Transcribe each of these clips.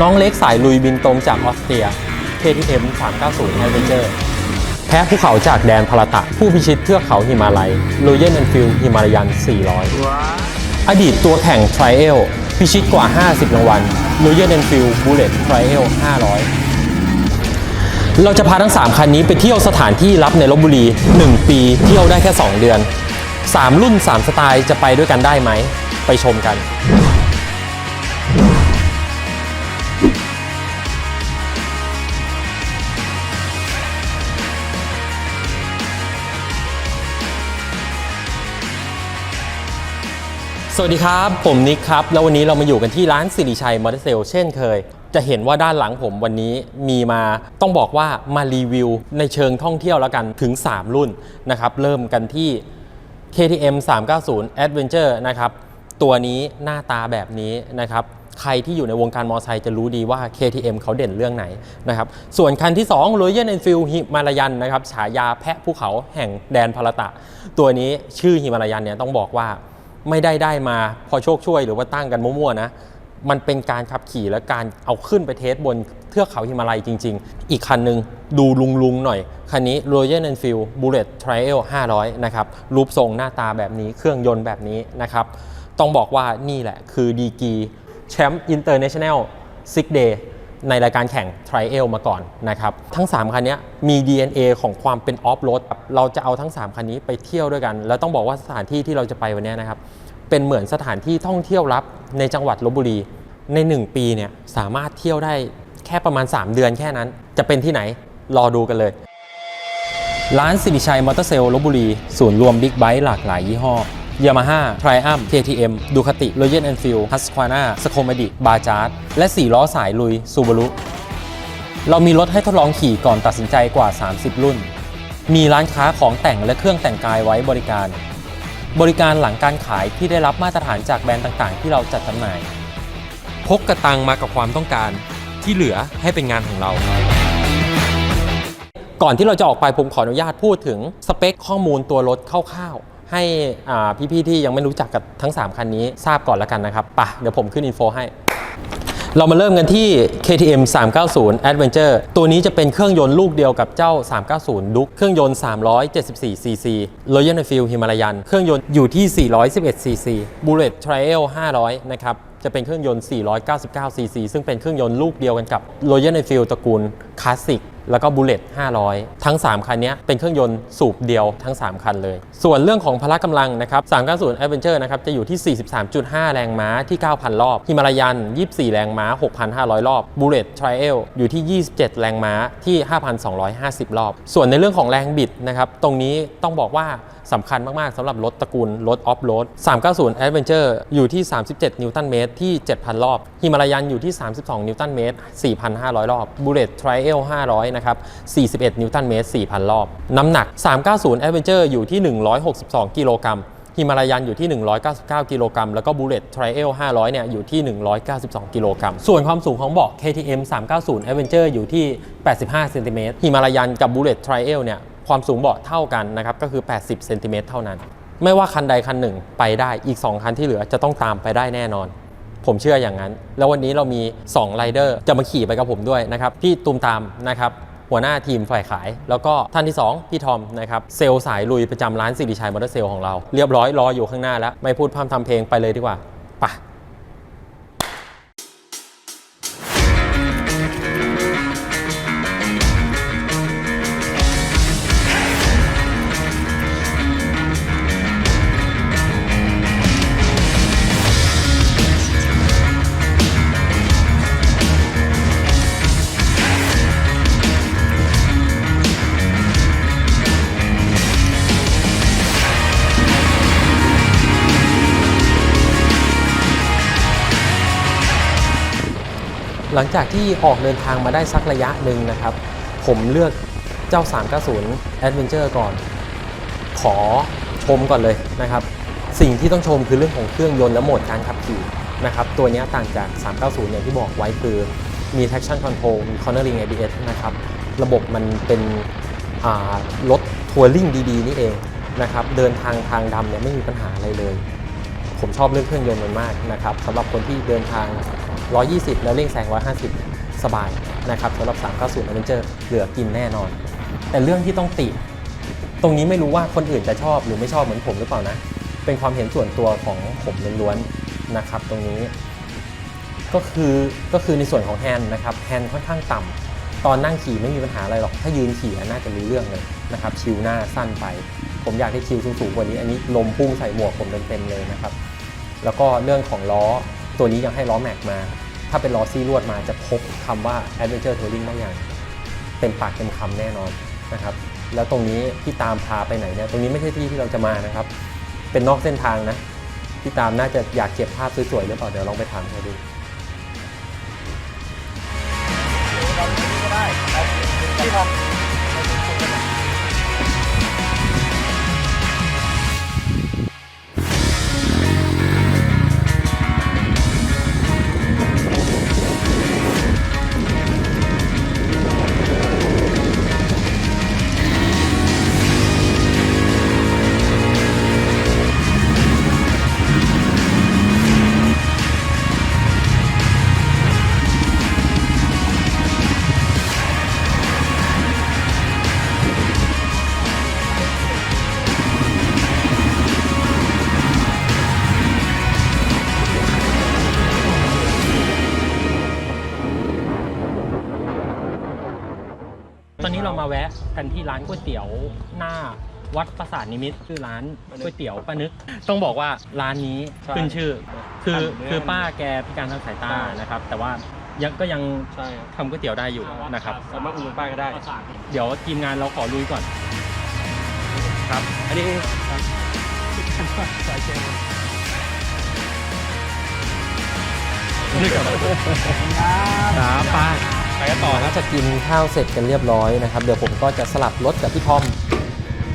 น้องเล็กสายลุยบินตรงจากออสเตรีย KTM 390 Adventure แพ้ภูเขาจากแดนพลตะ ผู้พิชิตเทือกเขาหิมาลัย Royal Enfield ฮิมาลายัน 400 อดีตตัวแข่ง Trial พิชิตกว่า 50 รางวัล Royal Enfield Bullet Trial 500 เราจะพาทั้ง 3 คันนี้ไปเที่ยวสถานที่รับในลบบุรี 1 ปีเที่ยวได้แค่ 2 เดือน 3 รุ่น 3 สไตล์จะไปด้วยกันได้ไหม ไปชมกัน สวัสดีครับ ผมนิกครับ แล้ววันนี้เรามาอยู่กันที่ร้านสิริชัยมอเตอร์เซลเช่นเคย จะเห็นว่าด้านหลังผมวันนี้มีมาต้องบอกว่ามารีวิวในเชิงท่องเที่ยวแล้วกันถึง 3 รุ่นนะครับ เริ่มกันที่ KTM 390 Adventure นะครับ ตัวนี้หน้าตาแบบนี้นะครับ ใครที่อยู่ในวงการมอเตอร์ไซค์จะรู้ดีว่า KTM เขาเด่นเรื่องไหนนะครับ ส่วนคันที่ 2 Royal Enfield ฮิมาลายันนะครับฉายาแพะภูเขาแห่งแดนพลตะ ตัวนี้ชื่อฮิมาลายันเนี่ยต้องบอกว่า ไม่ได้ได้มาพอโชคช่วยหรือว่าตั้งกันมั่วๆนะมันเป็นการขับขี่และการเอาขึ้นไปเทสบนเทือกเขาหิมาลัยจริง ๆ อีกคันหนึ่งดูลุงๆหน่อย คันนี้ Royal Enfield Bullet Trail 500 นะครับรูปทรงหน้าตาแบบนี้เครื่องยนต์แบบนี้นะครับ ต้องบอกว่านี่แหละคือดีกีแชมป์ International Six Day ในรายการแข่ง Trial มาก่อนนะครับ ทั้ง 3 คันนี้มี DNA ของความเป็นออฟโรดเราจะเอาทั้ง 3 คันนี้ไปเที่ยวด้วยกัน แล้วต้องบอกว่าสถานที่ที่เราจะไปวันนี้นะครับ เป็นเหมือนสถานที่ท่องเที่ยวลับในจังหวัดลบบุรี ใน 1 ปีเนี่ยสามารถเที่ยวได้แค่ประมาณ 3 เดือนแค่นั้น จะเป็นที่ไหนรอดูกันเลย ร้านสิริชัยมอเตอร์เซลลบบุรี ศูนย์รวมบิ๊กไบค์หลากหลายยี่ห้อ ยามาฮ่าไทรอัม KTM ดูคติโรเยนแอนฟิลฮัสควาน่าสโคมดิบาจาร์ดและ 4 ล้อสายลุยซูบารุเรามีรถให้ทดลองขี่ก่อนตัดสินใจกว่า 30 รุ่น มีร้านค้าของแต่งและเครื่องแต่งกายไว้บริการ บริการหลังการขายที่ได้รับมาตรฐานจากแบรนด์ต่างๆ ที่เราจัดจำหน่าย พกกระตังมากับความต้องการ ที่เหลือให้เป็นงานของเรา ก่อนที่เราจะออกไปผมขออนุญาตพูดถึงสเปคข้อมูลตัวรถคร่าวๆ ให้พี่ๆที่ยังไม่รู้จักกับทั้ง 3 คันนี้ทราบก่อนแล้วกันนะครับปะเดี๋ยวผมขึ้นอินโฟให้เรามาเริ่มกันที่ KTM 390 Adventure ตัวนี้จะเป็นเครื่องยนต์ลูกเดียวกับเจ้า 390 Duke เครื่องยนต์ 374 cc Royal Enfield Himalayan เครื่องยนต์อยู่ที่ 411 cc Bullet Trail 500 นะครับ จะเป็นเครื่องยนต์ 499 cc ซึ่งเป็นเครื่องยนต์ลูกเดียวกันกับ Royal Enfield ตระกูล Classic แล้วก็ Bullet 500 ทั้ง 3 คันนี้เป็นเครื่องยนต์สูบเดียวทั้ง 3 คันเลย ส่วนเรื่องของพละกำลังนะครับ 390 Adventure นะครับ จะอยู่ที่ 43.5 แรงม้าที่ 9,000 รอบฮิมาลายัน 24 แรงม้า 6,500 รอบ Bullet Trail อยู่ที่ 27 แรงม้าที่ 5,250 รอบ ส่วนในเรื่องของแรงบิดนะครับ ตรงนี้ต้องบอกว่า สำคัญมาก ๆสำหรับรถตระกูลรถออฟโรด390 Adventure อยู่ที่ 37 นิวตันเมตรที่ 7,000 รอบฮิมาลายันอยู่ที่ 32 นิวตันเมตร 4,500 รอบ Bullet Trail 500 นะครับ 41 นิวตันเมตร 4,000 รอบ น้ำหนัก 390 Adventure อยู่ที่ 162 กิโลกรัมฮิมาลายันอยู่ที่ 199 กิโลกรัมแล้วก็ Bullet Trail 500 เนี่ย อยู่ที่ 192 กิโลกรัม ส่วนความสูงของเบาะ KTM 390 Adventure อยู่ที่ 85 เซนติเมตรฮิมาลายันกับ Bullet Trail เนี่ย ความสูงเบาะเท่ากันนะครับก็คือ 80เซนติเมตรเท่านั้น ไม่ว่าคันใดคันหนึ่งไปได้อีก 2 คันที่เหลือจะต้องตามไปได้แน่นอน ผมเชื่ออย่างนั้น แล้ววันนี้เรามี2ไรเดอร์จะมาขี่ไปกับผมด้วยนะครับพี่ตูมตามนะครับหัวหน้าทีมฝ่ายขาย แล้วก็ท่านที่ 2 พี่ทอมนะครับเซลล์สายลุยประจำร้านสิริชัยมอเตอร์เซลของเรา เรียบร้อยรออยู่ข้างหน้าแล้ว ไม่พูดพร่ำทำเพลงไปเลยดีกว่า หลังจากที่ออกเดินทางมาได้สักระยะหนึ่งนะครับ ผมเลือกเจ้า 390 Adventure ก่อน ขอชมก่อนเลยนะครับ สิ่งที่ต้องชมคือเรื่องของเครื่องยนต์และโหมดการขับขี่นะครับ ตัวนี้ต่างจาก 390 อย่างที่บอกไว้คือมี traction control มี cornering ABS นะครับ ระบบมันเป็นรถทัวริงดีๆ นี่เองนะครับ เดินทางทางดำเนี่ยไม่มีปัญหาอะไรเลย ผมชอบเรื่องเครื่องยนต์มันมากนะครับสำหรับคนที่เดินทาง 120 แล้วเร่งแซง 150 สบายนะครับสำหรับ 390 Adventure เหลือกินแน่นอน แต่เรื่องที่ต้องติ ตรงนี้ไม่รู้ว่าคนอื่นจะชอบหรือไม่ชอบเหมือนผมหรือเปล่านะ เป็นความเห็นส่วนตัวของผมล้วนๆนะครับ ตรงนี้ ก็คือก็คือในส่วนของแฮนด์นะครับแฮนด์ค่อนข้างต่ำตอนนั่งขี่ไม่มีปัญหาอะไรหรอก ถ้ายืนขี่น่าจะรู้เรื่องเลยนะครับชิวหน้าสั้นไป ผมอยากได้ชิวสูงๆกว่านี้ อันนี้ลมพุ่งใส่หมวกผมเต็มๆเลยนะครับแล้วก็เรื่องของล้อ ตัวนี้ยังให้ล้อแม็กมา ถ้าเป็นล้อซี่ลวดมาจะพบคำว่า Adventure Touring ได้อย่างเต็มปากเต็มคำแน่นอนนะครับ แล้วตรงนี้ที่ตามพาไปไหนเนี่ย ตรงนี้ไม่ใช่ที่ที่เราจะมานะครับ เป็นนอกเส้นทางนะ ที่ตามน่าจะอยากเก็บภาพสวยๆหรือเปล่า เดี๋ยวลองไปถามเขาดูที่ทำ แวะกันที่ร้านก๋วยเตี๋ยวหน้าวัดประสาทนิมิตรชื่อร้านก๋วยเตี๋ยวป้านึก ต้องบอกว่าร้านนี้ขึ้นชื่อ คือคือป้าแกพิการทางสายตานะครับ แต่ว่ายังก็ยังใช่ทำก๋วยเตี๋ยวได้อยู่นะครับ สามารถอุ่นนป้ายก็ได้ เดี๋ยวทีมงานเราขอลุยก่อน ครับ อันนี้สายเชนนึกกับครับป้า ไปกันต่อครับจะกินข้าวเสร็จกันเรียบร้อยนะครับ เดี๋ยวผมก็จะสลับรถกับพี่ทอม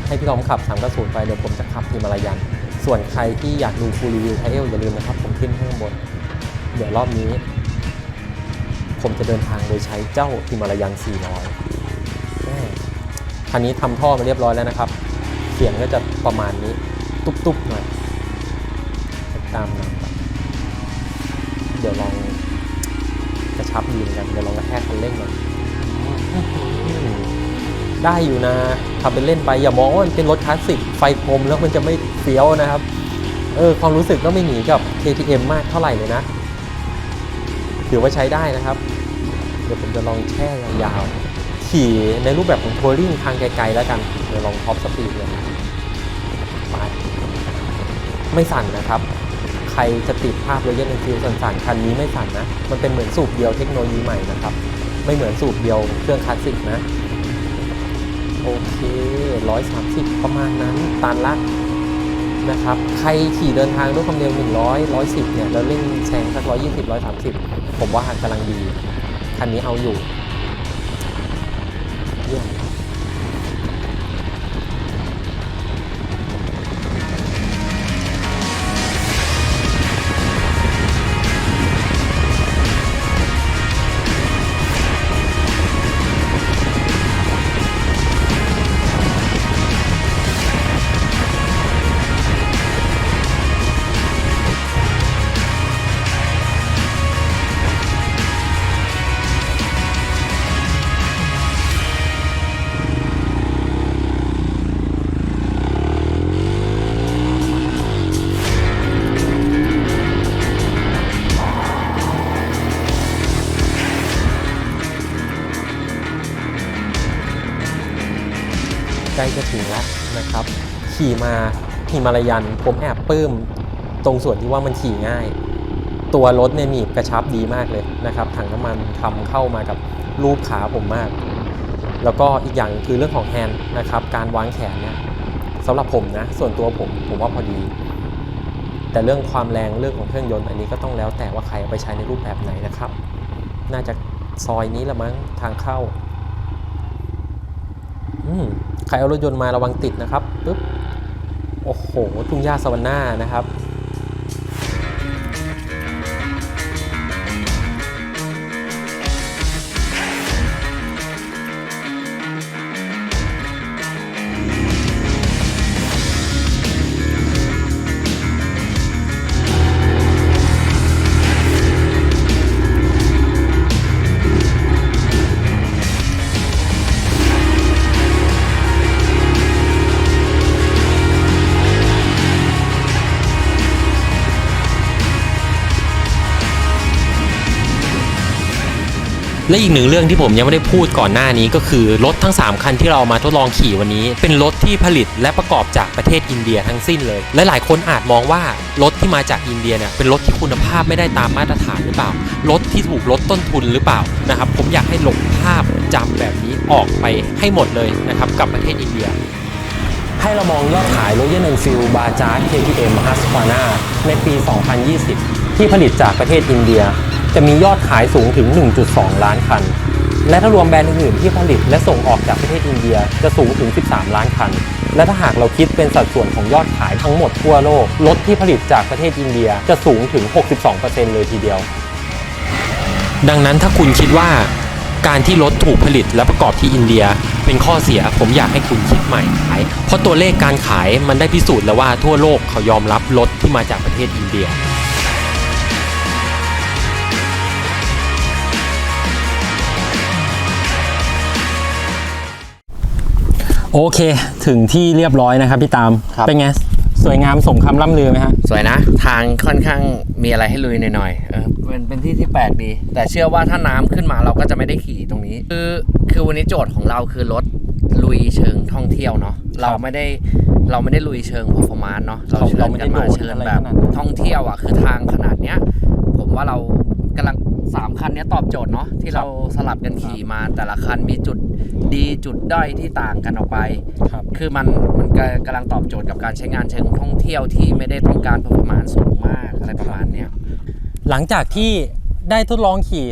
ให้พี่ทอมขับ3ามกระสูนไป เดี๋ยวผมจะขับฮิมาลายัน ส่วนใครที่อยากดูฟูลรีวิวไทเอลอย่าลืมนะครับ ผมขึ้นข้างบน เดี๋ยวรอบนี้ ผมจะเดินทางโดยใช้เจ้าฮิมาลายัน400แม่คันนี้ทำท่อมาเรียบร้อยแล้วนะครับ เสียงก็จะประมาณนี้ ตุ๊บๆหน่อยตามนั้น ชับดีเหมือนกันเดี๋ยวลองกระแทกคันเร่งหน่อยได้อยู่นะทำเป็นเล่นไปอย่ามองว่ามันเป็นรถคลาสสิกไฟกลมแล้วมันจะไม่เฟี้ยวนะครับเออความรู้สึกก็ไม่หนีกับ KTM มากเท่าไหร่เลยนะถือว่าใช้ได้นะครับ เดี๋ยวผมจะลองแช่ยาวๆขี่ในรูปแบบของทัวริงทางไกลๆแล้วกันเดี๋ยวลองท็อปสปีดเลยไปไม่สั่นนะครับ ใครจะติดภาพเลยยันฟิลสั่นคันนี้ไม่สั่นนะ มันเป็นเหมือนสูบเดียวเทคโนโลยีใหม่นะครับ ไม่เหมือนสูบเดียวเครื่องคลาสสิกนะ โอเค 130 ประมาณนั้นตันละนะครับ ใครขี่เดินทางด้วยความเร็ว 100 110 เนี่ย แล้วเร่งแซงสัก120 130 ผมว่ากำลังดี คันนี้เอาอยู่ ฮิมาลายัน ผมแอบปลื้มตรงส่วนที่ว่ามันขี่ง่าย ตัวรถเนี่ยหนีบกระชับดีมากเลยนะครับถังน้ำมันทำเข้ามากับรูปขาผมมาก แล้วก็อีกอย่างคือเรื่องของแฮนด์นะครับการวางแขนเนี่ยสำหรับผมนะส่วนตัวผมผมว่าพอดี แต่เรื่องความแรงเรื่องของเครื่องยนต์อันนี้ก็ต้องแล้วแต่ว่าใครเอาไปใช้ในรูปแบบไหนนะครับ น่าจะซอยนี้ละมั้งทางเข้าอืมใครเอารถยนต์มาระวังติดนะครับปึ๊บ โอ้โห ทุ่งหญ้าสวรรค์นะครับ และอีกหนึ่งเรื่องที่ผมยังไม่ได้พูดก่อนหน้านี้ก็คือรถทั้ง 3 คันที่เรามาทดลองขี่วันนี้ เป็นรถที่ผลิตและประกอบจากประเทศอินเดียทั้งสิ้นเลยและหลายคนอาจมองว่ารถที่มาจากอินเดียเนี่ยเป็นรถที่คุณภาพไม่ได้ตามมาตรฐานหรือเปล่ารถที่ถูกลดต้นทุนหรือเปล่านะครับ ผมอยากให้หลบภาพจำแบบนี้ออกไปให้หมดเลยนะครับกับประเทศอินเดียให้เรามองยอดขาย Royal Enfield Bajaj KTM Husqvarna ในปี 2020 ที่ผลิตจากประเทศอินเดีย จะมียอดขายสูงถึง 1.2 ล้านคัน และถ้ารวมแบรนด์อื่นๆที่ผลิตและส่งออกจากประเทศอินเดียจะสูงถึง 13 ล้านคัน และถ้าหากเราคิดเป็นสัดส่วนของยอดขายทั้งหมดทั่วโลก รถที่ผลิตจากประเทศอินเดียจะสูงถึง 62%เลยทีเดียว ดังนั้นถ้าคุณคิดว่า การที่รถถูกผลิตและประกอบที่อินเดียเป็นข้อเสียผมอยากให้คุณคิดใหม่เพราะตัวเลขการขายมันได้พิสูจน์แล้วว่าทั่วโลกเขายอมรับรถที่มาจากประเทศอินเดีย โอเค ถึงที่เรียบร้อยนะครับพี่ตาม ครับ เป็นไง สวยงามสมคำล่ำลือไหมฮะ สวยนะ ทางค่อนข้างมีอะไรให้ลุยหน่อยๆเออเป็นเป็นที่ที่แปลกดี แต่เชื่อว่าถ้าน้ำขึ้นมาเราก็จะไม่ได้ขี่ตรงนี้ คือคือวันนี้โจทย์ของเราคือรถลุยเชิงท่องเที่ยวเนาะเราไม่ได้เราไม่ได้ลุยเชิง performance เนาะเราเชิเราญไม่ได้กันมาโดดเชิญอะไรแบบขนาดนั้น ท่องเที่ยวอะคือทางขนาดเนี้ย ผมว่าเรา กำลังสามคันเนี้ยตอบโจทย์เนาะที่เราสลับกันขี่มาแต่ละคันมีจุดดีจุดด้อยที่ต่างกันออกไปครับคือมันมันกำกำลังตอบโจทย์กับการใช้งานเชิงท่องเที่ยวที่ไม่ได้ต้องการประมาณสูงมากอะไรประมาณเนี้ยหลังจากที่ได้ทดลองขี่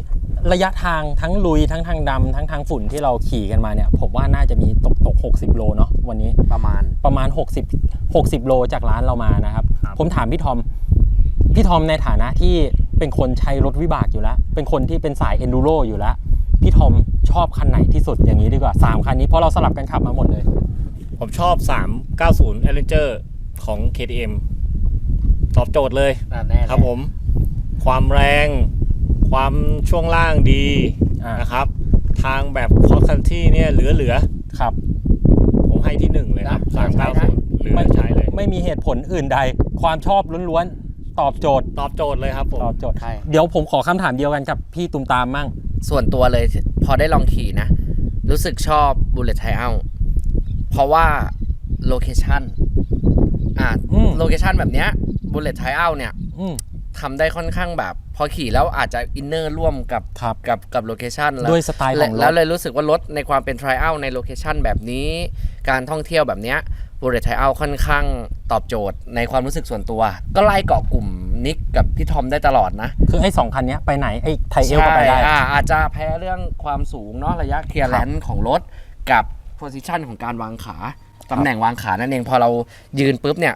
ระยะทางทั้งลุยทั้งทางดำทั้งทางฝุ่นที่เราขี่กันมาเนี่ยผมว่าน่าจะมีตกตก 60 โลเนาะวันนี้ประมาณประมาณ 60 60 โลจากร้านเรามานะครับครับผมถามพี่ทอม พี่ทอมในฐานะที่ เป็นคนใช้รถวิบากอยู่แล้ว เป็นคนที่เป็นสายเอนดูโรอยู่แล้ว พี่ทอมชอบคันไหนที่สุดอย่างนี้ดีกว่า 3 คันนี้เพราะเราสลับกันขับมาหมดเลย ผมชอบ 390 a v e n g e r ของ KTM ตอบโจทย์เลยแน่ครับผม ความแรง ความช่วงล่างดีอ่านนะครับ ทางแบบคอสคันที่เนี่ยเหลือเหลือครับๆผมให้ที่หนึ่งเลยครับ390เหลือใช้เลย ไม่มีเหตุผลอื่นใด ความชอบล้วนๆ ตอบโจทย์ตอบโจทย์เลยครับผมตอบโจทย์ใช่เดี๋ยวผมขอคำถามเดียวกันกับพี่ตุมตามมั่ง ส่วนตัวเลยพอได้ลองขี่นะ รู้สึกชอบ Bullet t r i a l เพราะว่าโลเคชันอ่าอืม โลเคชันแบบเนี้ย Bullet t r i a l เนี่ยอืมทำได้ค่อนข้างแบบ พอขี่แล้วอาจจะอินเนอร์ร่วมกับครับ กับกับโลเคชันแล้ว ด้วยสไตล์ของรถแล้วเลยรู้สึกว่ารถในความเป็น trial ในโลเคชันแบบนี้ การท่องเที่ยวแบบเนี้ย Bullet trial ค่อนข้างตอบโจทย์ในความรู้สึกส่วนตัว ก็ไล่เกาะกลุ่มนิกกับพี่ทอมได้ตลอดนะ คือไอ้สองคันเนี้ยไปไหนไอ้ไทเอลก็ไปได้ใช่อ่าอาจจะแพ้เรื่องความสูงเนาะระยะเคลียร์แลนซ์ของรถกับโพซิชันของการวางขาตำแหน่งวางขานั่นเองพอเรายืนปุ๊บเนี่ย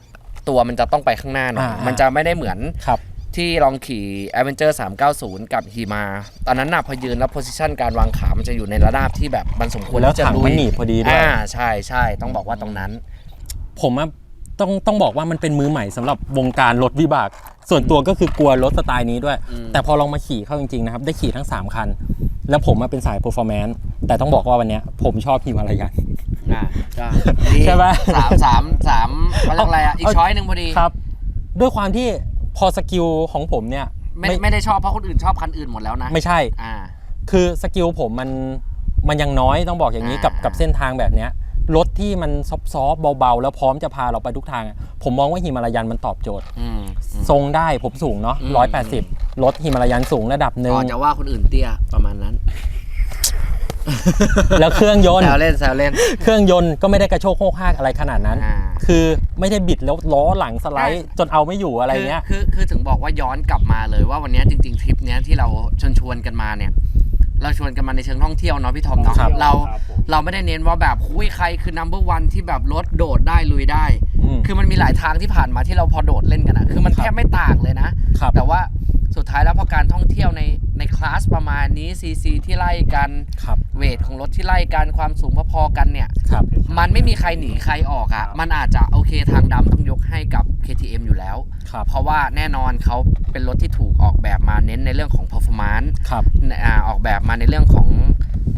ตัวมันจะต้องไปข้างหน้าหน่อยอ่าอ่ามั มันจะไม่ได้เหมือน ครับ ที่ลองขี่ a v e n g e r 390 กับฮีมา ตอนนั้นน่ะพอยืนแล้วโพซิชันการวางขา มันจะอยู่ในระดับที่แบบมันสมควรแล้วที่จะถังลุมันยหนีบพอดีด้วย อ่าใช่ใช่ต้องบอกว่าตรงนั้น ผมอะต้องต้องบอกว่ามันเป็นมือใหม่สำหรับวงการรถวิบาก ส่วนตัวก็คือกลัวรถสไตล์นี้ด้วย อืม แต่พอลองมาขี่เข้าจริงๆนะครับ ได้ขี่ทั้ง 3 คัน แล้วผมมาเป็นสาย performance แต่ต้องบอกว่าวันเนี้ยผมชอบฮิมาลายัน อ่าใช่ใช่ไหมสามสามสามเขาเรียกอะไรอะ อีกเอาช้อยหนึ่งพอดี ครับ ด้วยความที่พอสกิลของผมเนี่ยไม่ไม่ได้ชอบเพราะคนอื่นชอบคันอื่นหมดแล้วนะไม่ใช่ อ่า คือสกิลผมมันมันยังน้อยต้องบอกอย่างนี้อ่ากับกับเส้นทางแบบเนี้ย รถที่มันซอฟต์ๆเบาๆ แล้วพร้อมจะพาเราไปทุกทางอะผมมองว่าฮิมาลายันมันตอบโจทย์อืมอืม ทรงได้ผมสูงเนาะอืม ร้อยแปดสิบรถฮิมาลายันสูงระดับหนึ่งอ๋อจะว่าคนอื่นเตี้ยประมาณนั้นแล้วเครื่องยนแซต์วเล่นแซวเล่น เครื่องยนต์ก็ไม่ได้กระโชกโคกฮากอะไรขนาดนั้น อ่า คือไม่ได้บิดแล้วล้อหลังสไลด์จนเอาไม่อยู่อะไรเงี้ย คือคือคือถึงบอกว่าย้อนกลับมาเลยว่าวันเนี้ยจริง ๆ ทริปเนี้ยที่เราชวนชวนๆกันมาเนี่ย เราชวนกันมาในเชิงท่องเที่ยวเนาะพี่ทอมเนาะครับเราครับผม เราไม่ได้เน้นว่าแบบคุยใครคือ number one ที่แบบรถโดดได้ลุยได้ อืม คือมันมีหลายทางที่ผ่านมาที่เราพอโดดเล่นกันอะคือมันครับ แทบไม่ต่างเลยนะ ครับ แต่ว่า สุดท้ายแล้วพอการท่องเที่ยวในในคลาสประมาณนี้ซีซีที่ไล่กันครับ เวทของรถที่ไล่กันความสูงพอๆกันเนี่ย ครับ มันไม่มีใครหนีใครออกอะ่ะ มันอาจจะโอเคทางดำต้องยกให้กับ KTM อยู่แล้ว ครับ เพราะว่าแน่นอนเขาเป็นรถที่ถูกออกแบบมาเน้นในเรื่องของ performance ครับ อ่าออกแบบมาในเรื่องของ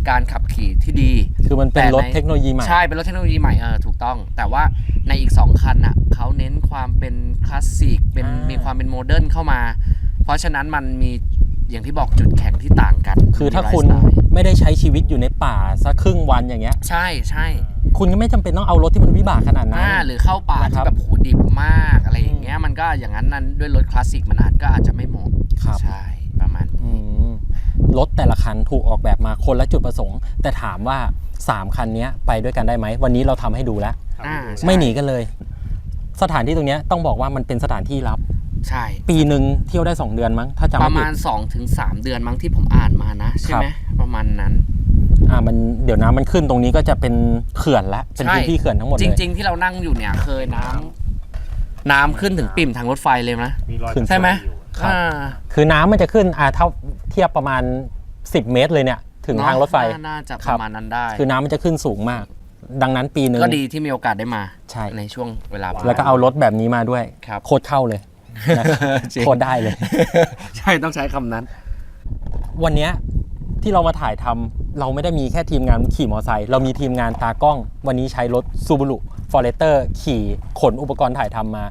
การขับขี่ที่ดี คือมันเป็นแต่รถในเทคโนโลยีใหม่ ใช่ เป็นรถเทคโนโลยีใหม่เออถูกต้อง แต่ว่าในอีก 2 คันอะเขาเน้นความเป็นคลาสสิกเป็นอ่ามี มีความเป็นโมเดิร์นเข้ามา เพราะฉะนั้นมันมีอย่างที่บอกจุดแข็งที่ต่างกันคือถ้ามีไลฟ์คุณสไตล์ไม่ได้ใช้ชีวิตอยู่ในป่าสักครึ่งวันอย่างเงี้ย ใช่ใช่คุณก็ไม่จำเป็นต้องเอารถที่มันวิบากขนาดนั้นอ่าหรือเข้าป่านะครัที่บแบบโหดิบมากอะไรอย่างเงี้ยมันก็อย่างนั้นนั้นด้วยรถคลาสสิกมันอาจก็อาจจะไม่เหมาะครับใช่ประมาณนี้อืมรถแต่ละคันถูกออกแบบมาคนละจุดประสงค์ แต่ถามว่า 3 คันเนี้ยไปด้วยกันได้ไหม วันนี้เราทำให้ดูแล้วอ่าใช่ไม่หนีกันเลย สถานที่ตรงเนี้ยต้องบอกว่ามันเป็นสถานที่ลับ ใช่ ปีหนึ่งเที่ยวได้ 2 เดือนมั้งถ้าจำปไม่ระผิมาดณ2-3ถึง3เดือนมั้งที่ผมอ่านมานะ ใช่ไหมประมาณนั้น อ่ามันเดี๋ยวน้ำมันขึ้นตรงนี้ก็จะเป็นเขื่อนละเป็นใช่ พื้นที่เขื่อนทั้งหมดจเลย ริง ๆ ที่เรานั่งอยู่เนี่ยเคยน้ำน้ำขึ้นถึงปิ่มทางรถไฟเลยนะ มีรอยใช่ไหม อยู่ครับ อ่าคือน้ำมันจะขึ้นอ่าเท่าเทียบประมาณ 10 เมตรเลยเนี่ย ถึงเนอะทางรถไฟ น่าน่าจะคปรับ ระมาณนั้นได้ คือน้ำมันจะขึ้นสูงมาก ดังนั้นปีหนึ่งก็ดีที่มีโอกาสได้มา ใช่ ในช่วงเวลาแล้วก็เอารถแบบนี้มาด้วย ครับ โคตรเข้าเลยนะครับจริง โคตรได้เลย ใช่ต้องใช้คำนั้น วันเนี้ยที่เรามาถ่ายทำเราไม่ได้มีแค่ทีมงานขี่มอเตอร์ไซค์เรามีทีมงานตากล้อง วันนี้ใช้รถซูบูรุฟอร์เรสเตอร์ขี่ขนอุปกรณ์ถ่ายทำมา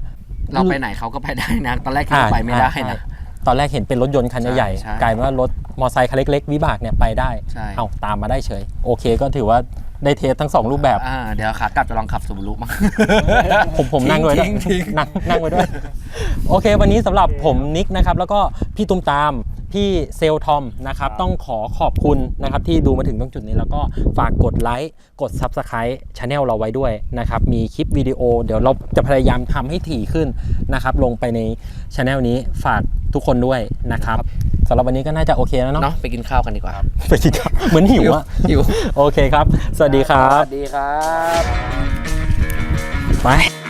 เราไปไหนเขาก็ไปได้นะ ตอนแรกคิดว่าไปไม่ได้อ่านะใช่ตอนแรกเห็นเป็นรถยนต์คันใหญ่ใช่ๆกลายเป็นว่ารถมอเตอร์ไซค์คันเล็กๆ วิบากเนี่ยไปได้ ใช่ เอาตามมาได้เฉย โอเคก็ถือว่า ได้เทสทั้งสองรูปแบบ อ่าเดี๋ยวขากลับจะลองขับซูบารุมั้ง ผมผมนั่งด้วยนะทิ้งทิ้ง นั่งนั่งไว้ด้วย โอเค วันนี้สำหรับผมนิกนะครับ แล้วก็พี่ตุ้มตาม พี่เซลทอมนะครับต้องขอขอบคุณนะครับที่ดูมาถึงตรงจุดนี้แล้วก็ฝากกดไลค์กด Subscribe ช anel เราไว้ด้วยนะครับมีคลิปวิดีโอ เดี๋ยวเราจะพยายามทำให้ถี่ขึ้นนะครับลงไปในช anel นี้ฝากทุกคนด้วยนะครับสำหรับวันนี้ก็น่าจะโอเคแล้วเนาะเนาะไปกินข้าวกันดีกว่าไปสิครับเหมือนหิวอะหิวโอเคครับ สวัสดีครัสบวัสดีครับไป